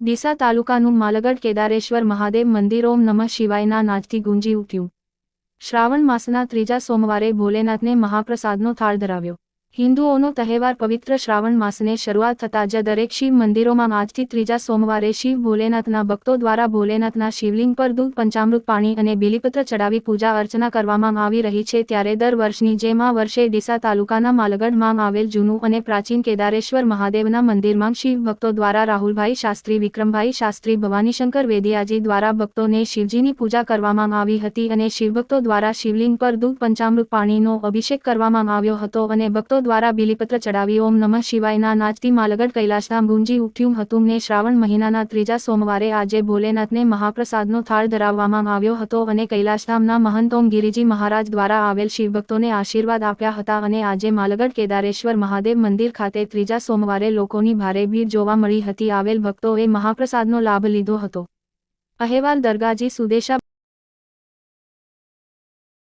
ડીસા તાલુકાનું માલગઢ કેદારેશ્વર મહાદેવ મંદિર ઓમ નમઃ શિવાયના નાદથી ગુંજી ઉઠ્યું. શ્રાવણ માસના ત્રીજા સોમવારે ભોલેનાથને મહાપ્રસાદનો થાળ ધરાવ્યો. હિન્દુઓનો તહેવાર પવિત્ર શ્રાવણ માસને શરૂઆત થતાં જ દરેક શિવ મંદિરોમાં આજથી ત્રીજા સોમવારે શિવ ભોલેનાથના ભક્તો દ્વારા ભોલેનાથના શિવલિંગ પર દૂધ, પંચામૃત પાણી અને બિલીપત્ર ચડાવી પૂજા અર્ચના કરવામાં આવી રહી છે ત્યારે દર વર્ષની જેમ આ વર્ષે ડીસા તાલુકાના માલગઢમાં આવેલ જૂનું અને પ્રાચીન કેદારેશ્વર મહાદેવના મંદિરમાં શિવ ભક્તો દ્વારા રાહુલભાઈ શાસ્ત્રી, વિક્રમભાઈ શાસ્ત્રી, ભવાનીશંકર વેદિયાજી દ્વારા ભક્તોને શિવજીની પૂજા કરવામાં આવી હતી અને શિવભક્તો દ્વારા શિવલિંગ પર દૂધ, પંચામૃત પાણીનો અભિષેક કરવામાં આવ્યો હતો અને ભક્તો દ્વારા બિલીપત્ર ચડાવી ઓમ નમઃ શિવાયના નાચતી માલગઢ કૈલાસધામ ગુંજી ઉઠ્યું હતું ને શ્રાવણ મહિનાના ત્રીજા સોમવારે આજે ભોલેનાથને મહાપ્રસાદનો થાળ ધરાવવામાં આવ્યો હતો અને કૈલાસધામના મહંત ઓમ ગિરિજી મહારાજ દ્વારા આવેલ શિવભક્તોને આશીર્વાદ આપ્યા હતા અને આજે માલગઢ કેદારેશ્વર મહાદેવ મંદિર ખાતે ત્રીજા સોમવારે લોકોની ભારે ભીડ જોવા મળી હતી. આવેલ ભક્તોએ મહાપ્રસાદનો લાભ લીધો હતો. અહેવાલ દરગાજી સુદેશા